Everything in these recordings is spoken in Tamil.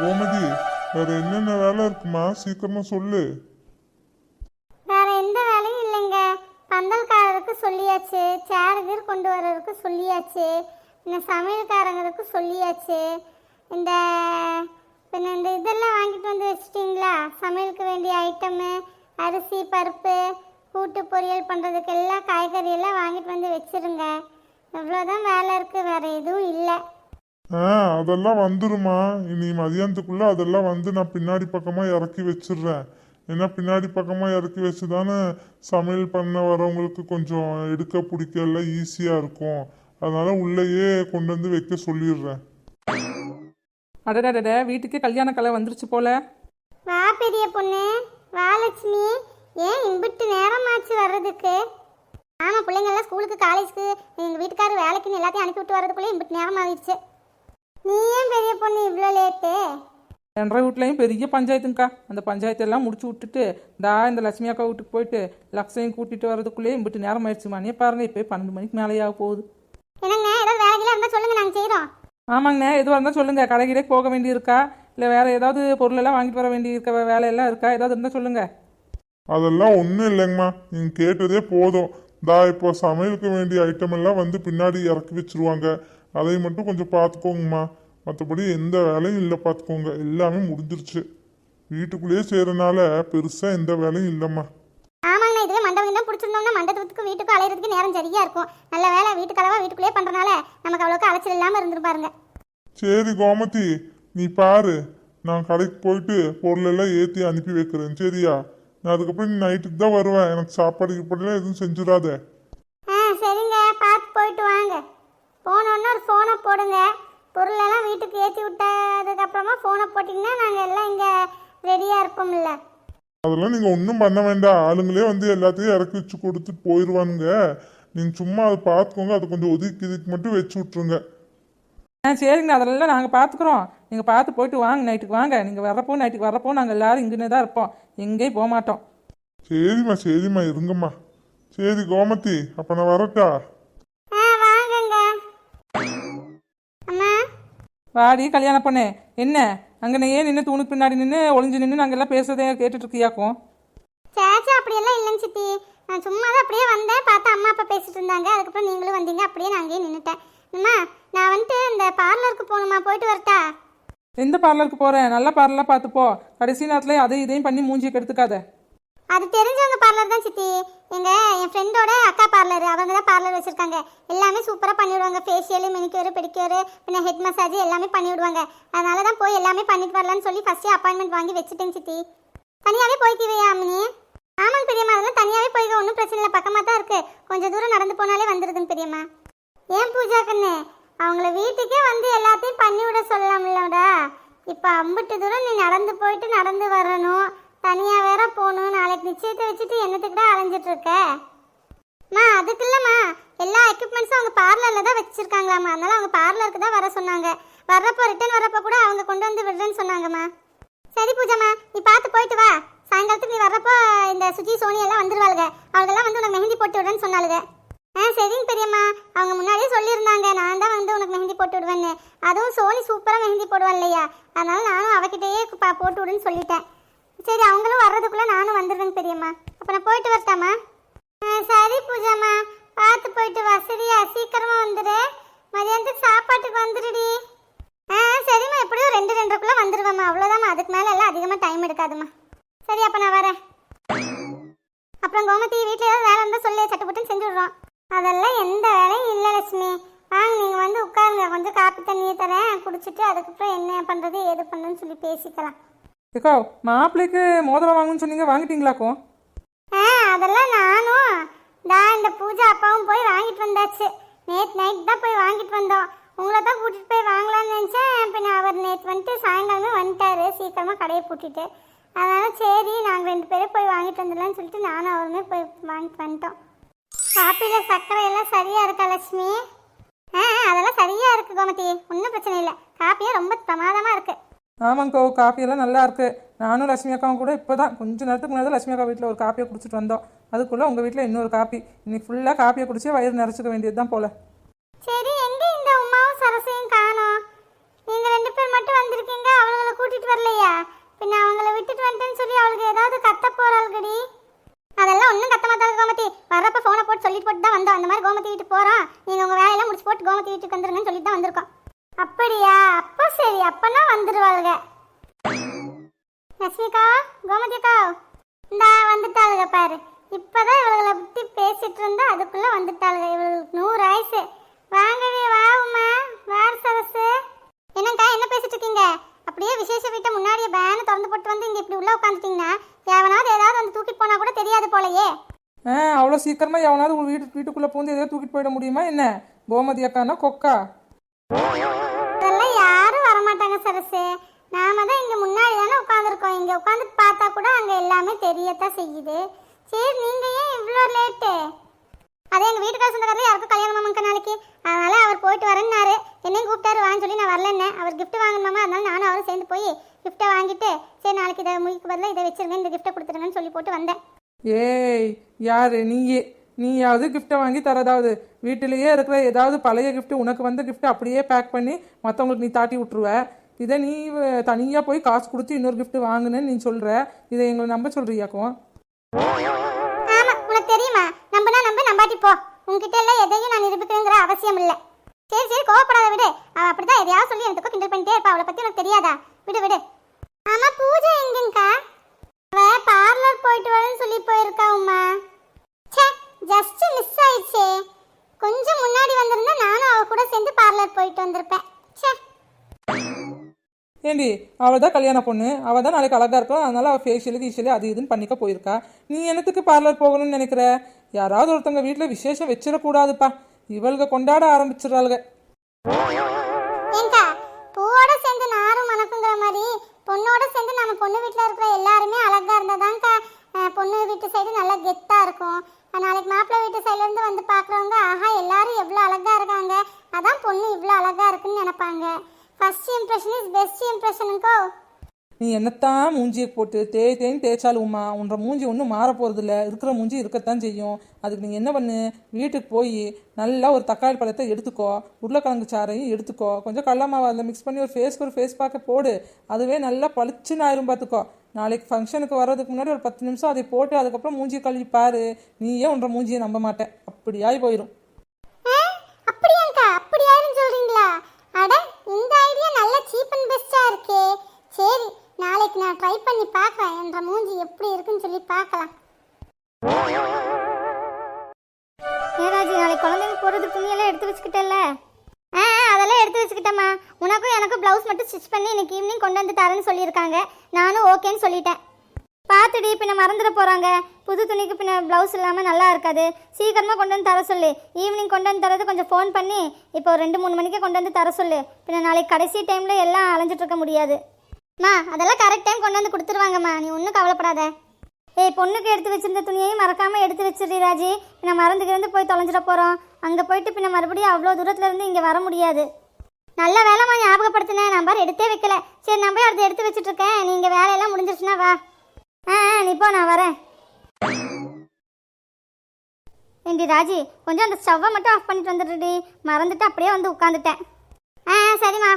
கோமதி வேற என்னென்ன வேலை இருக்குமா? சீக்கிரமா சொல்லு. வேற எந்த வேலையும் இல்லைங்க. பந்தல்காரருக்கு சொல்லியாச்சு சேர் கீர் கொண்டு வர்றதுக்கு சொல்லியாச்சு இந்த சமையல்காரங்களுக்கு சொல்லியாச்சு. இந்த பின்ன இந்த இதெல்லாம் வாங்கிட்டு வந்து வச்சிட்டிங்களா? சமையலுக்கு வேண்டிய ஐட்டமு அரிசி பருப்பு கூட்டு பொரியல் பண்ணுறதுக்கு எல்லாம் காய்கறி எல்லாம் வாங்கிட்டு வந்து வச்சிருங்க. இவ்வளோதான் வேலை இருக்குது வேறு எதுவும் இல்லை. ஆ அதெல்லாம் வந்துருமா இனி மதியானத்துக்குள்ள அதெல்லாம் வந்து நான் பின்னாடி பக்கமா இறக்கி வச்சிடுறேன் ஏன்னா பின்னாடி பக்கமா இறக்கி வச்சுதானே சமையல் பண்ண வரவங்களுக்கு கொஞ்சம் எடுக்க பிடிக்க எல்லாம் ஈஸியா இருக்கும். அதனால உள்ளேயே கொண்டு வந்து வைக்க சொல்லிடுறேன் அடடடட வீட்டுக்கு கல்யாண கலை வந்துருச்சு போல. வா பெரிய பொண்ணு. வா லட்சுமி. ஏன் இம்பிட்டு நேரமாச்சு வர்றதுக்கு? ஆமாம் பிள்ளைங்கெல்லாம் ஸ்கூலுக்கு காலேஜ்க்கு எங்கள் வீட்டுக்காரர் வேலைக்குன்னு எல்லாத்தையும் அனுப்பி விட்டு வர்றதுக்குள்ளே இம்பிட்டு நேரம் ஆகிடுச்சு நீ ஏன் பெரிய பொண்ணு இவ்வளோ லேட்டு? என்ற வீட்லேயும் பெரிய பஞ்சாயத்துங்கக்கா. அந்த பஞ்சாயத்தெல்லாம் முடிச்சு விட்டுட்டு தா இந்த லட்சுமி அக்கா வீட்டுக்கு போயிட்டு லக்ஷையும் கூட்டிட்டு வரதுக்குள்ளேயே இம்பிட்டு நேரம் ஆயிடுச்சு மணியை. பாருங்க இப்போ பன்னெண்டு மணிக்கு மேலேயே ஆக போகுது. என்னங்க ஏதாவது வேலைகளாக இருந்தால் சொல்லுங்கள் நாங்கள் செய்கிறோம் ஆமாங்கண்ணே எதுவாக இருந்தால் சொல்லுங்கள் கடைக்கிலே போக வேண்டியிருக்கா? இல்லை வேறு ஏதாவது பொருளெல்லாம் வாங்கிட்டு வர வேண்டி இருக்க வேலையெல்லாம் இருக்கா? ஏதாவது இருந்தால் சொல்லுங்கள் அதெல்லாம் ஒன்றும் இல்லைங்கம்மா. நீங்கள் கேட்டதே போதும். தா இப்போ சமையலுக்கு வேண்டிய ஐட்டம் எல்லாம் வந்து பின்னாடி இறக்கி வச்சிருவாங்க. அதை மட்டும் கொஞ்சம் பார்த்துக்கோங்கம்மா. மற்றபடி எந்த வேலையும் இல்லை பார்த்துக்கோங்க. எல்லாமே முடிஞ்சிருச்சு. வீட்டுக்குள்ளேயே செய்கிறனால பெருசாக எந்த வேலையும் இல்லைம்மா. ஆமாங்கண்ணா இதுவே மண்டபம் தான் பிடிச்சிருந்தோம்னா மண்டபத்துக்கு வீட்டுக்கு அலையிறதுக்கு நேரம் சரியாக இருக்கும். நல்ல வேலை வீட்டுக்கு அளவா வீட்டுக்குள்ளேயே பண்ணுறனால நமக்கு அவ்வளோக்கு அலைச்சல் இல்லாமல் இருந்துருப்பாருங்க சரி கோமதி நீ பாரு. நான் கடைக்கு போயிட்டு பொருளெல்லாம் ஏற்றி அனுப்பி வைக்கிறேன். சரியா? நான் அதுக்கப்புறம் நீ நைட்டுக்கு தான் வருவேன். எனக்கு சாப்பாடு கீப்பாடுலாம் எதுவும் செஞ்சிடாத ஆ சரிங்க பார்த்து போயிட்டு வாங்க போனோன்னா ஒரு ஃபோனை போடுங்க. பொருளெல்லாம் வீட்டுக்கு ஏற்றி விட்டதுக்கப்புறமா ஃபோனை போட்டிங்கன்னா நாங்கள் எல்லாம் இங்கே ரெடியாக இருப்போம்ல. அதெல்லாம் நீங்கள் ஒன்றும் பண்ண வேண்டாம். ஆளுங்களே வந்து எல்லாத்தையும் இறக்கி வச்சு கொடுத்துட்டு போயிடுவானுங்க நீங்கள் சும்மா அதை பார்த்துக்கோங்க. அதை கொஞ்சம் ஒதுக்கி இதுக்கு மட்டும் வச்சு விட்ருங்க ஆ சரிங்கண்ணா. அதெல்லாம் நாங்கள் பார்த்துக்குறோம். நீங்கள் பார்த்து போயிட்டு வாங்க நைட்டுக்கு வாங்க. நீங்கள் வரப்போ நைட்டுக்கு வரப்போ நாங்கள் எல்லாரும் இங்கேனே தான் இருப்போம். எங்கேயும் போக மாட்டோம். சரிம்மா சரிம்மா. இருங்கம்மா. சரி கோமதி அப்போ நான் வரட்டா? வாடி கல்யாணம் பண்ணு. என்ன? அங்கே ஏன் நின்று தூணுக்கு பின்னாடி நின்று ஒளிஞ்சு நின்று நாங்கள் எல்லாம் பேசுறதே கேட்டுட்டு இருக்கியாக்கும் சேச்சா அப்படியெல்லாம் இல்லைன்னு சித்தி. நான் சும்மா தான் அப்படியே வந்தேன். பார்த்தா அம்மா அப்பா பேசிட்டு இருந்தாங்க. அதுக்கப்புறம் நீங்களும் வந்தீங்க. அப்படியே நான் அங்கேயே நின்றுட்டேன் அம்மா நான் வந்துட்டு இந்த பார்லருக்கு போகணுமா? போயிட்டு வரட்டா? எந்த பார்லருக்கு போகிறேன் நல்ல பார்லராக பார்த்து போ. கடைசி நேரத்தில் அதை இதையும் பண்ணி மூஞ்சியை கெடுத்துக்காத. அது தெரிஞ்சவங்க பார்லர் தான் சித்தி. எங்கள் என் ஃப்ரெண்டோட அக்கா பார்லர் அவங்க தான் பார்லர் வச்சுருக்காங்க. எல்லாமே சூப்பராக பண்ணிவிடுவாங்க. ஃபேஷியலு மெனிக்கியூரு மெனிக்யூர் பெடிக்யூர் பின்ன ஹெட் மசாஜ் எல்லாமே பண்ணிவிடுவாங்க. அதனால தான் போய் எல்லாமே பண்ணிட்டு வரலாம்னு சொல்லி ஃபஸ்ட்டே அப்பாயின்மெண்ட் வாங்கி வச்சுட்டேன் சித்தி. தனியாகவே போய்க்குவியா அம்மினி ஆமாங்க பெரியம்மா அதெல்லாம் தனியாகவே போய்க்க ஒன்றும் பிரச்சனை இல்லை. பக்கமாக தான் இருக்குது கொஞ்சம் தூரம் நடந்து போனாலே வந்துடுதுங்க பெரியம்மா. ஏன் பூஜா கண்ணு? அவங்கள வீட்டுக்கே வந்து எல்லாத்தையும் பண்ணி விட சொல்லலாம்லடா இப்போ அம்பிட்டு தூரம் நீ நடந்து போயிட்டு நடந்து வரணும். தனியாக வேற போகணும். நாளைக்கு நிச்சயத்தை வச்சுட்டு என்னத்துக்குடா அலைஞ்சிட்டு இருக்க மா அதுக்கு இல்லைம்மா எல்லா எக்யூப்மெண்ட்ஸும் அவங்க பார்லரில் தான் வச்சுருக்காங்களாம்மா. அதனால அவங்க பார்லருக்கு தான் வர சொன்னாங்க. வர்றப்போ ரிட்டர்ன் வர்றப்போ கூட அவங்க கொண்டு வந்து விடுறேன்னு சொன்னாங்கம்மா. சரி பூஜாம்மா நீ பார்த்து போயிட்டு வா. சாயங்காலத்துக்கு நீ வர்றப்போ இந்த சுஜி சோனி எல்லாம் வந்துருவாளுங்க அவங்கெல்லாம் வந்து உனக்கு மெஹந்தி போட்டு விடுறேன்னு சொன்னாளுங்க ஆ சரிங்க பெரியம்மா. அவங்க முன்னாடியே சொல்லியிருந்தாங்க. நான் தான் வந்து உனக்கு மெஹந்தி போட்டு விடுவேன்னு. அதுவும் சோனி சூப்பராக மெஹந்தி போடுவான் இல்லையா? அதனால நானும் அவகிட்டயே பா- போட்டு விடுன்னு சொல்லிட்டேன். சரி அவங்களும் வர்றதுக்குள்ளே நானும் வந்துடுவேன் பெரியம்மா. அப்போ நான் போயிட்டு வரட்டாமா சரி பூஜாம்மா. பார்த்து போயிட்டு வா. சரியா வந்துடு. மதியானத்துக்கு சாப்பாட்டுக்கு வந்துடுடி. ஆ சரிம்மா. எப்படியும் ரெண்டு ரெண்டரைக்குள்ளே வந்துடுவேம்மா அவ்வளோதாம்மா அதுக்கு மேலே எல்லாம் அதிகமாக டைம் எடுக்காதும்மா. சரி அப்போ நான் வரேன். அப்புறம் கோமதி வீட்டில் ஏதாவது வேலை இருந்தால் சொல்லி. சட்டுப்பட்டுன்னு செஞ்சு விட்றோம். அதெல்லாம் எந்த வேலையும் இல்லை லட்சுமி. வாங்க நீங்கள் வந்து உட்காருங்க. கொஞ்சம் காப்பி தண்ணியை தரேன். குடிச்சிட்டு அதுக்கப்புறம் என்ன பண்ணுறது ஏது பண்ணுன்னு சொல்லி பேசிக்கலாம். ஏக்கோ மாப்பிள்ளைக்கு மோதிரம் வாங்கணும்னு சொன்னீங்க வாங்கிட்டீங்களாக்கோ ஆ அதெல்லாம் நானும். நான் இந்த பூஜா அப்பாவும் போய் வாங்கிட்டு வந்தாச்சு. நேற்று நைட் தான் போய் வாங்கிட்டு வந்தோம். உங்களை தான் கூட்டிகிட்டு போய் வாங்கலாம்னு நினச்சேன். பின் அவர் நேற்று வந்துட்டு சாயங்காலமே வந்துட்டாரு. சீக்கிரமாக கடையை பூட்டிட்டு. அதனால் சரி நாங்கள் ரெண்டு பேரும் போய் வாங்கிட்டு வந்துடலாம்னு சொல்லிட்டு நானும் அவருமே போய் வாங்கிட்டு வந்துட்டோம். காப்பியில் சர்க்கரை எல்லாம் சரியாக இருக்கா லட்சுமி? ஆ ஆ, அதெல்லாம் சரியாக இருக்குது கோமதி. ஒன்றும் பிரச்சனை இல்லை. காப்பியே ரொம்ப பிரமாதமாக இருக்குது ஆமாங்கோ காஃபியெல்லாம் நல்லா இருக்குது நானும் லட்சுமி அக்காவும் கூட இப்போ தான் கொஞ்சம் நேரத்துக்கு முன்னாடி லட்சுமி அக்கா வீட்டில் ஒரு காப்பியை குடிச்சிட்டு வந்தோம். அதுக்குள்ளே உங்கள் வீட்டில் இன்னொரு காப்பி. இன்னைக்கு ஃபுல்லாக காப்பியை குடிச்சு வயிறு நிறச்சிக்க வேண்டியது தான் போல. சரி எங்க இந்த உமாவும் சரசையும் காணோம்? நீங்க ரெண்டு பேர் மட்டும் வந்திருக்கீங்க அவங்கள கூட்டிட்டு அவளுக்கு ஏதாவது கத்த போறாள்கடி அதெல்லாம் ஒன்றும் கத்த மாட்டாங்க கோமதி. வர்றப்ப ஃபோனை போட்டு சொல்லிட்டு போட்டு தான் வந்தோம். அந்த மாதிரி கோமதி வீட்டுக்கு போகிறோம் நீங்கள் உங்கள் வேலையெல்லாம் முடிச்சு போட்டு கோமதி வீட்டுக்கு வந்துருங்கன்னு சொல்லிட்டு தான் வந்திருக்கோம். அப்படியா? அப்போ சரி அப்பனா வந்துடுவாளுங்க லட்சுமிக்கா கோமதிக்கா இந்தா வந்துட்டாளுங்க பாரு. இப்பதான் இவளுகளை பத்தி பேசிட்டு இருந்தா அதுக்குள்ள வந்துட்டாளுங்க இவளுக்கு நூறு ஆயுசு வாங்கவே வா உமா. வார் சரசு. என்னங்கா என்ன பேசிட்டு இருக்கீங்க? அப்படியே விசேஷ வீட்டை முன்னாடியே பேனு திறந்து போட்டு வந்து இங்க இப்படி உள்ள உட்காந்துட்டீங்கன்னா எவனாவது ஏதாவது வந்து தூக்கிட்டு போனா கூட தெரியாது போலயே. ஆ அவ்வளோ சீக்கிரமாக எவனாவது உங்கள் வீட்டு வீட்டுக்குள்ளே பூந்து ஏதாவது தூக்கிட்டு போயிட முடியுமா என்ன? கோமதி அக்கானா கொக்கா? சரசு நாம தான் இங்கே முன்னாடி தானே உட்காந்துருக்கோம் இங்கே உட்காந்து பார்த்தா கூட அங்கே எல்லாமே தெரியத்தான் செய்யுது. சரி நீங்கள் ஏன் இவ்வளோ லேட்டு அதே எங்கள் வீட்டுக்கார சொந்தக்காரர் யாருக்கும் கல்யாணம் மாமாங்க நாளைக்கு. அதனால் அவர் போயிட்டு வரேன்னாரு. என்னையும் கூப்பிட்டாரு வான்னு சொல்லி நான் வரலன்னே. அவர் கிஃப்ட் வாங்கணுமாமா அதனால நானும் அவரும் சேர்ந்து போய் கிஃப்ட்டை வாங்கிட்டு சரி நாளைக்கு இதை முடிக்கு பதிலாக இதை வச்சிருங்க இந்த கிஃப்ட்டை கொடுத்துருங்கன்னு சொல்லி போட்டு வந்தேன். ஏய் யாரு? நீயே. நீயாவது கிஃப்ட்டை வாங்கி தரதாவது. வீட்டிலேயே இருக்கிற ஏதாவது பழைய கிஃப்ட்டு உனக்கு வந்த gift அப்படியே பேக் பண்ணி மற்றவங்களுக்கு நீ தாட்டி விட்ருவ இதை நீ தனியாக போய் காசு கொடுத்து இன்னொரு gift வாங்குனேன்னு நீ சொல்கிற இதை எங்களை நம்ப சொல்கிறியாக்கும் ஆமா உனக்கு தெரியுமா? நம்பினா நம்ப நம்பாட்டி போ. உன்கிட்ட எல்லாம் எதையும் நான் நிரூபிக்கணுங்கிற அவசியம் இல்லை. சரி சரி கோவப்படாத விடு. அவ அப்படிதான் எதையாவது சொல்லி எனக்கு கிண்டல் பண்ணிட்டே இருப்பா. அவளை பத்தி உனக்கு தெரியாதா? விடு விடு. ஆமா பூஜை எங்கங்கக்கா அவ பார்லர் போயிட்டு வரேன்னு சொல்லி போயிருக்கா உமா ச்சே ஜஸ்ட் மிஸ் ஆயிடுச்சே. கொஞ்சம் முன்னாடி வந்திருந்தா நானும் அவ கூட சேர்ந்து பார்லர் போயிட்டு வந்திருப்பேன். ச்சே. ஏண்டி அவள் தான் கல்யாண பொண்ணு அவள் தான் நாளைக்கு அழகாக இருக்கும் அதனால அவள் ஃபேஷியலு கீஷியலு அது இதுன்னு பண்ணிக்க போயிருக்கா. நீ என்னத்துக்கு பார்லர் போகணும்னு நினைக்கிற? யாராவது ஒருத்தவங்க வீட்டில் விசேஷம் வச்சிடக்கூடாதுப்பா. இவளுக கொண்டாட ஆரம்பிச்சிடறாளுங்க. பூவோட சேர்ந்து நாரும் மணக்குங்கிற மாதிரி பொண்ணோட சேர்ந்து நம்ம பொண்ணு வீட்டில் இருக்கிற எல்லாருமே அழகா இருந்தாதான்க்கா அஹ், பொண்ணு வீட்டு சைடு நல்லா கெத்தா இருக்கும். நாளைக்கு மாப்பிள்ளை வீட்டு சைடுல இருந்து வந்து பார்க்குறவங்க ஆஹா எல்லாரும் எவ்வளோ அழகா இருக்காங்க. அதான் பொண்ணு இவ்வளோ அழகா இருக்குன்னு நினைப்பாங்க. ஃபர்ஸ்ட் இம்ப்ரெஷன் இஸ் பெஸ்ட் இம்ப்ரெஷனுக்கோ நீ என்னத்தான் மூஞ்சியை போட்டு தேய் தேய்ன்னு தேய்ச்சாலும் உமா உன்ற மூஞ்சி ஒன்றும் மாற போகிறதில்ல இருக்கிற மூஞ்சி இருக்கத்தான் செய்யும். அதுக்கு நீ என்ன பண்ணு? வீட்டுக்கு போய் நல்லா ஒரு தக்காளி பழத்தை எடுத்துக்கோ. உருளைக்கிழங்கு சாறையும் எடுத்துக்கோ. கொஞ்சம் கடல அதில் மிக்ஸ் பண்ணி ஒரு ஃபேஸ்க்கு ஒரு ஃபேஸ் பேக்கை போடு. அதுவே நல்லா பளிச்சுன்னு ஆயிரும் பார்த்துக்கோ. நாளைக்கு ஃபங்க்ஷனுக்கு வர்றதுக்கு முன்னாடி ஒரு பத்து நிமிஷம் அதை போட்டு அதுக்கப்புறம் மூஞ்சி கழுவி பாரு. நீயே உன்ற மூஞ்சியை நம்ப மாட்டேன் அப்படியாய் போயிடும் சரி நாளைக்கு நான் ட்ரை பண்ணி பார்க்கறேன். என்ற மூஞ்சி எப்படி இருக்குன்னு சொல்லி பார்க்கலாம். ஏராஜி நாளைக்கு குழந்தைங்க போகிறது துணியெல்லாம் எடுத்து வச்சுக்கிட்டல ஆ அதெல்லாம் எடுத்து வச்சுக்கிட்டேம்மா. உனக்கும் எனக்கும் ப்ளவுஸ் மட்டும் ஸ்டிச் பண்ணி இன்னைக்கு ஈவினிங் கொண்டு வந்து தரேன்னு சொல்லியிருக்காங்க. நானும் ஓகேன்னு சொல்லிட்டேன். பார்த்துடி பின்ன மறந்துட போகிறாங்க புது துணிக்கு பின்ன ப்ளவுஸ் இல்லாமல் நல்லா இருக்காது. சீக்கிரமாக கொண்டு வந்து தர சொல்லு. ஈவினிங் கொண்டு வந்து தரது கொஞ்சம் ஃபோன் பண்ணி இப்போ ரெண்டு மூணு மணிக்கு கொண்டு வந்து தர சொல்லு. பின்ன நாளைக்கு கடைசி டைமில் எல்லாம் அலைஞ்சிட்டு இருக்க முடியாது. மா அதெல்லாம் கரெக்ட் டைம் கொண்டு வந்து கொடுத்துருவாங்கம்மா. நீ ஒன்றும் கவலைப்படாத. ஏய் பொண்ணுக்கு எடுத்து வச்சிருந்த துணியையும் மறக்காமல் எடுத்து வச்சிரு ராஜி. பின்ன மறந்துக்கிருந்து போய் தொலைஞ்சிட போகிறோம் அங்கே போயிட்டு பின்ன மறுபடியும் அவ்வளோ தூரத்துல இருந்து இங்கே வர முடியாது. நல்ல வேலைம்மா ஞாபகப்படுத்தினேன் நம்பர் எடுத்தே வைக்கல. சரி நான் போய் அடுத்து எடுத்து வச்சுட்டு இருக்கேன் நீங்கள் வேலையெல்லாம் முடிஞ்சிருச்சுன்னா வா. ஆ ஆ, நீ போ நான் வரேன். ஏண்டி ராஜி கொஞ்சம் அந்த ஸ்டவ்வை மட்டும் ஆஃப் பண்ணிட்டு வந்துடுடி மறந்துட்டு அப்படியே வந்து உட்காந்துட்டேன். ஆ சரிம்மா.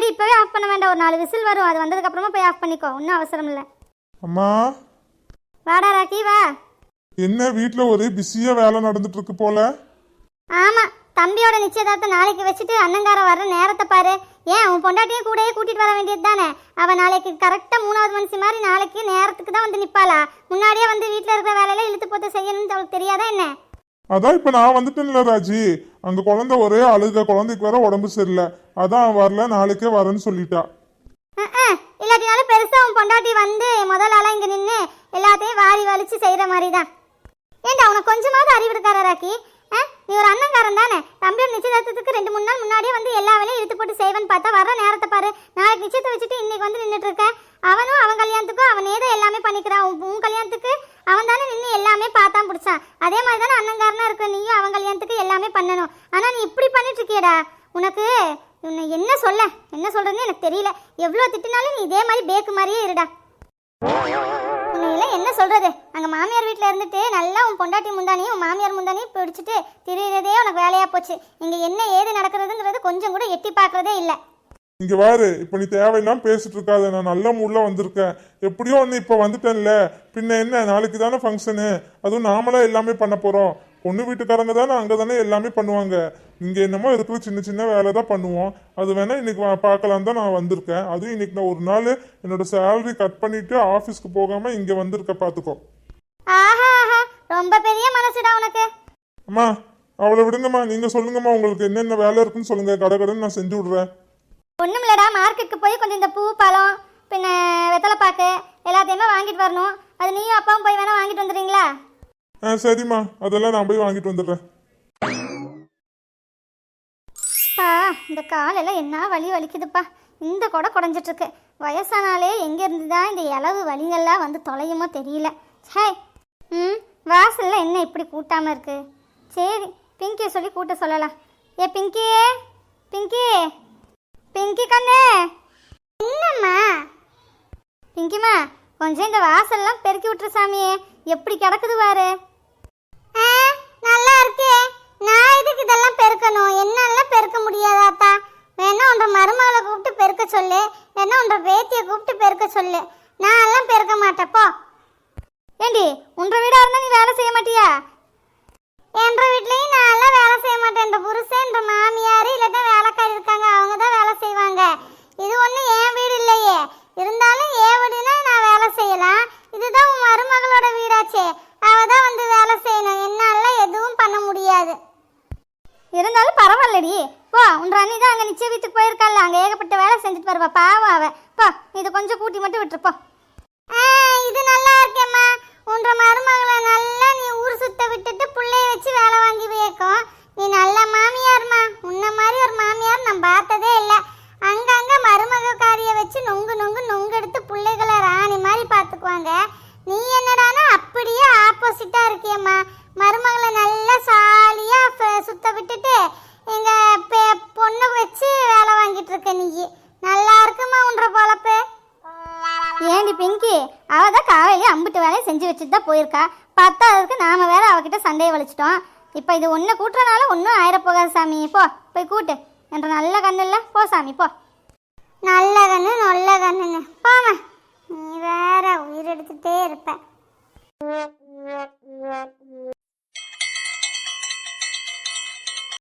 இல்லடி இப்போவே ஆஃப் பண்ண வேண்டாம். ஒரு நாலு விசில் வரும். அது வந்ததுக்கப்புறமா போய் ஆஃப் பண்ணிக்கோ. ஒன்றும் அவசரம் இல்லை. அம்மா. வாடா ராக்கி வா. என்ன வீட்டில் ஒரே பிஸியாக வேலை நடந்துட்டு இருக்கு போல? ஆமாம் தம்பியோட நிச்சயதார்த்தம் நாளைக்கு வச்சுட்டு அண்ணங்கார வர்ற நேரத்தை பாரு. ஏன் உன் பொண்டாட்டியும் கூடயே கூட்டிட்டு வர வேண்டியது தானே? அவள் நாளைக்கு கரெக்டாக மூணாவது மனுஷி மாதிரி நாளைக்கு நேரத்துக்கு தான் வந்து நிற்பாளா முன்னாடியே வந்து வீட்டில் இருக்கிற வேலையில இழுத்து போட்டு செய்யணும்னு அவளுக்கு தெரியாதா என்ன? அதான் இப்போ நான் வந்துட்டேன்ல ராஜி. அங்கே குழந்தை ஒரே அழுக குழந்தைக்கு வேற உடம்பு சரியில்லை. அதான் வரல நாளைக்கே வரேன்னு சொல்லிட்டா. இல்லாட்டினாலும் பெருசாக உன் பொண்டாட்டி வந்து முதல் ஆளா இங்கே நின்று எல்லாத்தையும் வாரி வலிச்சு செய்கிற மாதிரி தான் ஏண்டா உனக்கு கொஞ்சமாவது அறிவு இருக்காரா ராக்கி? ஆ நீ ஒரு அண்ணங்காரன் தானே? தம்பியோட நிச்சயதார்த்தத்துக்கு ரெண்டு மூணு நாள் முன்னாடியே வந்து எல்லா வேலையும் இழுத்து போட்டு செய்வேன்னு பார்த்தா வர நேரத்தை பாரு. நாளைக்கு நிச்சயத்தை வச்சுட்டு இன்னைக்கு வந்து நின்றுட்டு இருக்க. அவனும் அவன் கல்யாணத்துக்கும் அவனே தான் எல்லாமே பண்ணிக்கிறான். உன் உன் கல்யாணத்துக்கு அவன் தானே நின்று எல்லாமே பார்த்தான் பிடிச்சான். அதே மாதிரி தானே அண்ணங்காரனா இருக்க நீயும் அவன் கல்யாணத்துக்கு எல்லாமே பண்ணணும். ஆனால் நீ இப்படி பண்ணிட்டு இருக்கியடா உனக்கு உன்னை என்ன சொல்ல? என்ன சொல்கிறதுன்னு எனக்கு தெரியல. எவ்வளோ திட்டினாலும் நீ இதே மாதிரி பேக்கு மாதிரியே இருடா. உன்னையெல்லாம் என்ன சொல்கிறது அங்கே மாமியார் வீட்டில் இருந்துட்டு நல்லா உன் பொண்டாட்டி முந்தானியும் உன் மாமியார் முந்தானியும் பிடிச்சிட்டு திரியிறதே உனக்கு வேலையாக போச்சு. இங்கே என்ன ஏது நடக்கிறதுங்கிறது கொஞ்சம் கூட எட்டி பார்க்குறதே இல்லை. இங்க பாரு இப்ப நீ தேவையில்லாம பேசிட்டு இருக்காத நான் நல்ல மூட்ல வந்திருக்கேன். எப்படியோ ஒன்று இப்ப வந்துட்டேன்ல பின்ன என்ன நாளைக்கு தானே ஃபங்க்ஷனு அதுவும் நாமளா எல்லாமே பண்ண போறோம். பொண்ணு வீட்டுக்காரங்க தானே அங்கே தானே எல்லாமே பண்ணுவாங்க. இங்க என்னமோ இருக்கிற சின்ன சின்ன வேலை தான் பண்ணுவோம். அது வேணா இன்னைக்கு வா- பார்க்கலாம் தான் நான் வந்திருக்கேன். அதுவும் இன்னைக்கு நான் ஒரு நாள் என்னோட சேலரி கட் பண்ணிட்டு ஆஃபீஸ்க்கு போகாம இங்க வந்திருக்க ஆஹா ரொம்ப பெரிய மனசுடா உனக்கு. அம்மா அவளை விடுங்கம்மா. நீங்க சொல்லுங்கம்மா உங்களுக்கு என்னென்ன வேலை இருக்குன்னு சொல்லுங்க. கடை கடன் நான் செஞ்சு விடுறேன். ஒன்றும் இல்லடா மார்க்கெட்டுக்கு போய் கொஞ்சம் இந்த பூ பழம் பின்ன வெத்தலைப்பாக்கு எல்லாத்தையுமே வாங்கிட்டு வரணும். அது நீயும் அப்பாவும் போய் வேணா வாங்கிட்டு வந்துடுறீங்களா? ஆ சரிம்மா. அதெல்லாம் நான் போய் வாங்கிட்டு வந்துடுறேன். பா இந்த காலெல்லாம் என்ன வலி வலிக்குதுப்பா. இந்த கொடை குடஞ்சிட்டு இருக்கு வயசானாலே எங்க இருந்து தான் இந்த இளவு வலிகள்லாம் வந்து தொலையுமோ தெரியல. ஹே ம் வாசல்ல என்ன இப்படி கூட்டாம இருக்கு? சரி பிங்கியை சொல்லி கூட்ட சொல்லலாம். ஏ பிங்கியே பிங்கி! பிங்கி கண்ணே. என்னம்மா பிங்கிம்மா கொஞ்சம் இந்த வாசல்லாம் பெருக்கி விட்டுரு சாமியே. எப்படி கிடக்குது பாரு. நல்லா இருக்கே. நான் எதுக்கு இதெல்லாம் பெருக்கணும்? என்னால பெருக்க முடியாதாத்தா வேணா உன்ற மருமகளை கூப்பிட்டு பெருக்க சொல்லு. வேணா உன்ற பேத்தியை கூப்பிட்டு பெருக்க சொல்லு. நான் எல்லாம் பெருக்க மாட்டேப்போ ஏண்டி உன்ற வீடா இருந்தா நீ வேலை செய்ய மாட்டியா? என்ற வீட்லயும் நான் எல்லாம் வேலை செய்ய மாட்டேன். இந்த புருஷன் இந்த மாமியார் இல்லாட்டா வேலைக்காரி இருக்காங்க. அவங்க தான் வேலை செய்வாங்க. ஏண்டி பிங்கி? அவள் தான் காலையிலேயே அம்பிட்டு வேலையை செஞ்சு வச்சுட்டு தான் போயிருக்கா. பத்தாவதுக்கு நாம் வேற அவகிட்ட சண்டையை வலிச்சிட்டோம். இப்போ இது ஒன்றை கூட்டுறனால ஒன்றும் ஆயிரப்போகாது சாமி. போ போய் கூட்டு. என்ற நல்ல கண்ணு இல்லை போ சாமி போ. நல்ல கண்ணு நல்ல கண்ணுன்னு போமா நீ வேற உயிரெடுத்துட்டே இருப்ப.